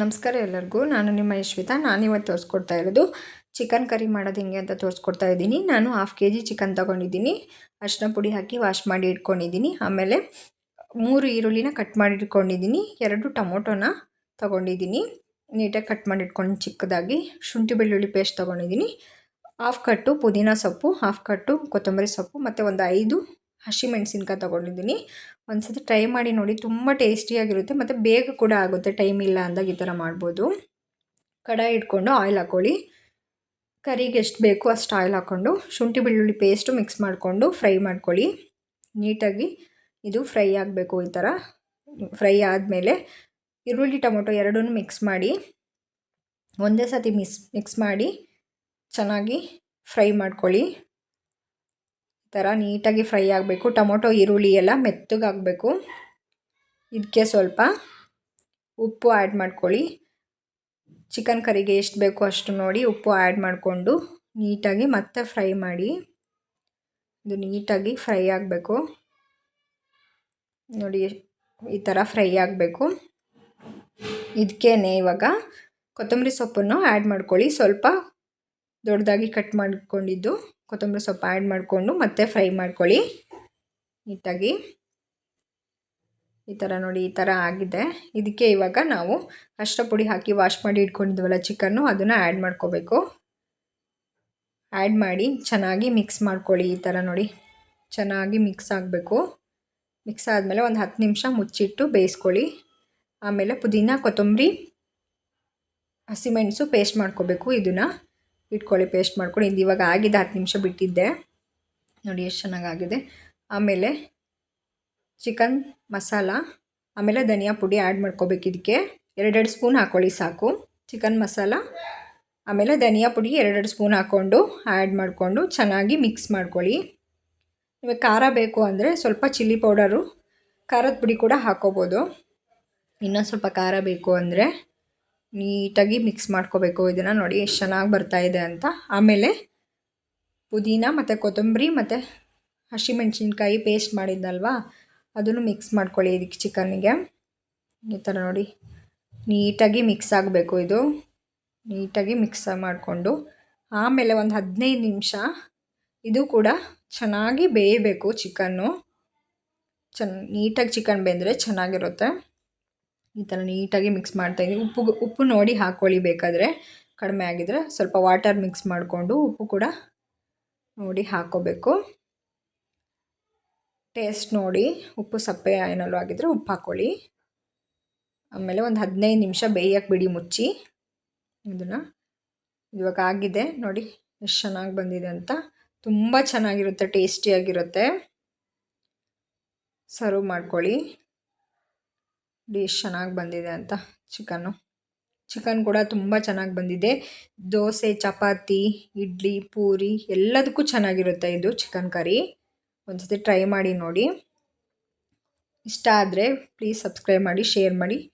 ನಮಸ್ಕಾರ ಎಲ್ಲರಿಗೂ. ನಾನು ನಿಮ್ಮ ಯಶ್ವಿತಾ. ನಾನಿವತ್ತು ತೋರಿಸ್ಕೊಡ್ತಾ ಇರೋದು ಚಿಕನ್ ಕರಿ ಮಾಡೋದು ಹೆಂಗೆ ಅಂತ ತೋರಿಸ್ಕೊಡ್ತಾ ಇದ್ದೀನಿ. ನಾನು ಹಾಫ್ ಕೆ ಜಿ ಚಿಕನ್ ತೊಗೊಂಡಿದ್ದೀನಿ. ಅರಿಶಿನ ಪುಡಿ ಹಾಕಿ ವಾಶ್ ಮಾಡಿ ಇಟ್ಕೊಂಡಿದ್ದೀನಿ. ಆಮೇಲೆ ಮೂರು ಈರುಳ್ಳಿನ ಕಟ್ ಮಾಡಿ ಇಟ್ಕೊಂಡಿದ್ದೀನಿ. ಎರಡು ಟೊಮೊಟೊನ ತೊಗೊಂಡಿದ್ದೀನಿ. ನೀಟಾಗಿ ಕಟ್ ಮಾಡಿ ಇಟ್ಕೊಂಡು ಚಿಕ್ಕದಾಗಿ ಶುಂಠಿ ಬೆಳ್ಳುಳ್ಳಿ ಪೇಸ್ಟ್ ತೊಗೊಂಡಿದ್ದೀನಿ. ಹಾಫ್ ಕಟ್ಟು ಪುದೀನ ಸೊಪ್ಪು ಹಾಫ್ ಕಟ್ಟು ಕೊತ್ತಂಬರಿ ಸೊಪ್ಪು, ಮತ್ತು ಒಂದು ಐದು ಹಸಿಮೆಣ್ಸಿನ್ಕಾಯಿ ತೊಗೊಂಡಿದ್ದೀನಿ. ಒಂದು ಸತಿ ಟ್ರೈ ಮಾಡಿ ನೋಡಿ, ತುಂಬ ಟೇಸ್ಟಿಯಾಗಿರುತ್ತೆ ಮತ್ತು ಬೇಗ ಕೂಡ ಆಗುತ್ತೆ ಟೈಮ್ ಇಲ್ಲ ಅಂದಾಗ ಈ ಥರ ಮಾಡ್ಬೋದು. ಕಡಾಯಿ ಇಟ್ಕೊಂಡು ಆಯಿಲ್ ಹಾಕ್ಕೊಳ್ಳಿ ಕರಿಗೆ ಎಷ್ಟು ಬೇಕು ಅಷ್ಟು ಆಯಿಲ್ ಹಾಕ್ಕೊಂಡು ಶುಂಠಿ ಬೆಳ್ಳುಳ್ಳಿ ಪೇಸ್ಟು ಮಿಕ್ಸ್ ಮಾಡಿಕೊಂಡು ಫ್ರೈ ಮಾಡ್ಕೊಳ್ಳಿ. ನೀಟಾಗಿ ಇದು ಫ್ರೈ ಆಗಬೇಕು ಈ ಥರ ಫ್ರೈ ಆದಮೇಲೆ ಈರುಳ್ಳಿ, ಟೊಮೊಟೊ ಎರಡೂ ಮಿಕ್ಸ್ ಮಾಡಿ, ಒಂದೇ ಸತಿ ಮಿಸ್ ಮಿಕ್ಸ್ ಮಾಡಿ ಚೆನ್ನಾಗಿ ಫ್ರೈ ಮಾಡ್ಕೊಳ್ಳಿ. ಥರ ನೀಟಾಗಿ ಫ್ರೈ ಆಗಬೇಕು. ಟೊಮೊಟೊ, ಈರುಳ್ಳಿ ಎಲ್ಲ ಮೆತ್ತಗಾಗಬೇಕು ಇದಕ್ಕೆ ಸ್ವಲ್ಪ ಉಪ್ಪು ಆ್ಯಡ್ ಮಾಡ್ಕೊಳ್ಳಿ. ಚಿಕನ್ ಕರಿಗೆ ಎಷ್ಟು ಬೇಕು ಅಷ್ಟು ನೋಡಿ ಉಪ್ಪು ಆ್ಯಡ್ ಮಾಡಿಕೊಂಡು ನೀಟಾಗಿ ಮತ್ತೆ ಫ್ರೈ ಮಾಡಿ. ಇದು ನೀಟಾಗಿ ಫ್ರೈ ಆಗಬೇಕು. ನೋಡಿ, ಈ ಥರ ಫ್ರೈ ಆಗಬೇಕು. ಇದಕ್ಕೇ ಇವಾಗ ಕೊತ್ತಂಬರಿ ಸೊಪ್ಪನ್ನು ಆ್ಯಡ್ ಮಾಡ್ಕೊಳ್ಳಿ. ಸ್ವಲ್ಪ ದೊಡ್ಡದಾಗಿ ಕಟ್ ಮಾಡ್ಕೊಂಡಿದ್ದು. ಕೊತ್ತಂಬರಿ ಸೊಪ್ಪು ಆ್ಯಡ್ ಮಾಡಿಕೊಂಡು ಮತ್ತೆ ಫ್ರೈ ಮಾಡ್ಕೊಳ್ಳಿ. ನೀಟಾಗಿ. ಈ ಥರ ನೋಡಿ, ಈ ಥರ ಆಗಿದೆ. ಇದಕ್ಕೆ ಇವಾಗ ನಾವು ಅಷ್ಟ ಪುಡಿ ಹಾಕಿ ವಾಶ್ ಮಾಡಿ ಇಟ್ಕೊಂಡಿದ್ವಲ್ಲ ಚಿಕನ್ನು ಅದನ್ನು ಆ್ಯಡ್ ಮಾಡ್ಕೋಬೇಕು. ಆ್ಯಡ್ ಮಾಡಿ ಚೆನ್ನಾಗಿ ಮಿಕ್ಸ್ ಮಾಡ್ಕೊಳ್ಳಿ ಈ ಥರ ನೋಡಿ. ಚೆನ್ನಾಗಿ ಮಿಕ್ಸ್ ಆಗಬೇಕು. ಮಿಕ್ಸ್ ಆದಮೇಲೆ ಒಂದು ಹತ್ತು ನಿಮಿಷ ಮುಚ್ಚಿಟ್ಟು ಬೇಯಿಸ್ಕೊಳ್ಳಿ. ಆಮೇಲೆ ಪುದೀನ, ಕೊತ್ತಂಬರಿ ಹಸಿಮೆಣಸು ಪೇಸ್ಟ್ ಮಾಡ್ಕೋಬೇಕು ಇದನ್ನು. ಇಟ್ಕೊಳ್ಳಿ ಪೇಸ್ಟ್ ಮಾಡ್ಕೊಂಡು ಇದು ಇವಾಗ ಆಗಿದೆ ಹತ್ತು ನಿಮಿಷ ಬಿಟ್ಟಿದ್ದೆ. ನೋಡಿ ಎಷ್ಟು ಚೆನ್ನಾಗಾಗಿದೆ. ಆಮೇಲೆ ಚಿಕನ್ ಮಸಾಲ, ಆಮೇಲೆ ಧನಿಯಾ ಪುಡಿ ಆ್ಯಡ್ ಮಾಡ್ಕೋಬೇಕು ಇದಕ್ಕೆ ಎರಡೆರಡು ಸ್ಪೂನ್ ಹಾಕ್ಕೊಳ್ಳಿ ಸಾಕು. ಚಿಕನ್ ಮಸಾಲ, ಆಮೇಲೆ ಧನಿಯಾ ಪುಡಿ ಎರಡೆರಡು ಸ್ಪೂನ್ ಹಾಕ್ಕೊಂಡು ಆ್ಯಡ್ ಮಾಡಿಕೊಂಡು ಚೆನ್ನಾಗಿ ಮಿಕ್ಸ್ ಮಾಡ್ಕೊಳ್ಳಿ. ಇವಾಗ ಖಾರ ಬೇಕು ಅಂದರೆ ಸ್ವಲ್ಪ ಚಿಲ್ಲಿ ಪೌಡರು ಖಾರದ ಪುಡಿ ಕೂಡ ಹಾಕ್ಕೋಬೋದು. ಇನ್ನೊಂದು ಸ್ವಲ್ಪ ಖಾರ ಬೇಕು ಅಂದರೆ ನೀಟಾಗಿ ಮಿಕ್ಸ್ ಮಾಡ್ಕೋಬೇಕು. ಇದನ್ನು ನೋಡಿ ಎಷ್ಟು ಚೆನ್ನಾಗಿ ಬರ್ತಾಯಿದೆ ಅಂತ. ಆಮೇಲೆ ಪುದೀನ ಮತ್ತು ಕೊತ್ತಂಬರಿ ಮತ್ತು ಹಸಿಮೆಣ್ಸಿನ್ಕಾಯಿ ಪೇಸ್ಟ್ ಮಾಡಿದ್ದಲ್ವಾ ಅದನ್ನು ಮಿಕ್ಸ್ ಮಾಡ್ಕೊಳ್ಳಿ ಇದಕ್ಕೆ ಚಿಕನ್ನಿಗೆ. ಈ ಥರ ನೋಡಿ. ನೀಟಾಗಿ ಮಿಕ್ಸ್ ಆಗಬೇಕು ಇದು. ನೀಟಾಗಿ ಮಿಕ್ಸ್ ಮಾಡಿಕೊಂಡು. ಆಮೇಲೆ ಒಂದು ಹದಿನೈದು ನಿಮಿಷ ಇದು ಕೂಡ ಚೆನ್ನಾಗಿ ಬೇಯಬೇಕು ಚಿಕನ್ನು. ಚೆನ್ನ ನೀಟಾಗಿ ಚಿಕನ್ ಬೆಂದರೆ ಚೆನ್ನಾಗಿರುತ್ತೆ. ಈ ಥರ ನೀಟಾಗಿ ಮಿಕ್ಸ್ ಮಾಡ್ತಾಯಿದ್ದೀನಿ ಉಪ್ಪು ಉಪ್ಪು ನೋಡಿ ಹಾಕ್ಕೊಳ್ಳಿ ಬೇಕಾದರೆ. ಕಡಿಮೆ ಆಗಿದ್ರೆ ಸ್ವಲ್ಪ ವಾಟರ್ ಮಿಕ್ಸ್ ಮಾಡಿಕೊಂಡು ಉಪ್ಪು ಕೂಡ ನೋಡಿ ಹಾಕ್ಕೋಬೇಕು ಟೇಸ್ಟ್ ನೋಡಿ, ಉಪ್ಪು ಸಪ್ಪೆ ಏನಾದ್ರು ಆಗಿದ್ರೆ ಉಪ್ಪು ಹಾಕ್ಕೊಳ್ಳಿ ಆಮೇಲೆ ಒಂದು ಹದಿನೈದು ನಿಮಿಷ ಬೇಯಕ್ಕೆ ಬಿಡಿ ಮುಚ್ಚಿ. ಇದನ್ನು ಇವಾಗ ಆಗಿದೆ. ನೋಡಿ ಎಷ್ಟು ಚೆನ್ನಾಗಿ ಬಂದಿದೆ ಅಂತ. ತುಂಬ ಚೆನ್ನಾಗಿರುತ್ತೆ, ಟೇಸ್ಟಿಯಾಗಿರುತ್ತೆ. ಸರ್ವ್ ಮಾಡ್ಕೊಳ್ಳಿ. ಡಿಶ್ ಚೆನ್ನಾಗಿ ಬಂದಿದೆ ಅಂತ ಚಿಕನ್ನು. ಚಿಕನ್ ಕೂಡ ತುಂಬ ಚೆನ್ನಾಗಿ ಬಂದಿದೆ. ದೋಸೆ, ಚಪಾತಿ, ಇಡ್ಲಿ, ಪೂರಿ ಎಲ್ಲದಕ್ಕೂ ಚೆನ್ನಾಗಿರುತ್ತೆ ಇದು ಚಿಕನ್ ಕರಿ. ಒಂದ್ಸತಿ ಟ್ರೈ ಮಾಡಿ ನೋಡಿ. ಇಷ್ಟ ಆದರೆ ಪ್ಲೀಸ್ ಸಬ್ಸ್ಕ್ರೈಬ್ ಮಾಡಿ ಶೇರ್ ಮಾಡಿ.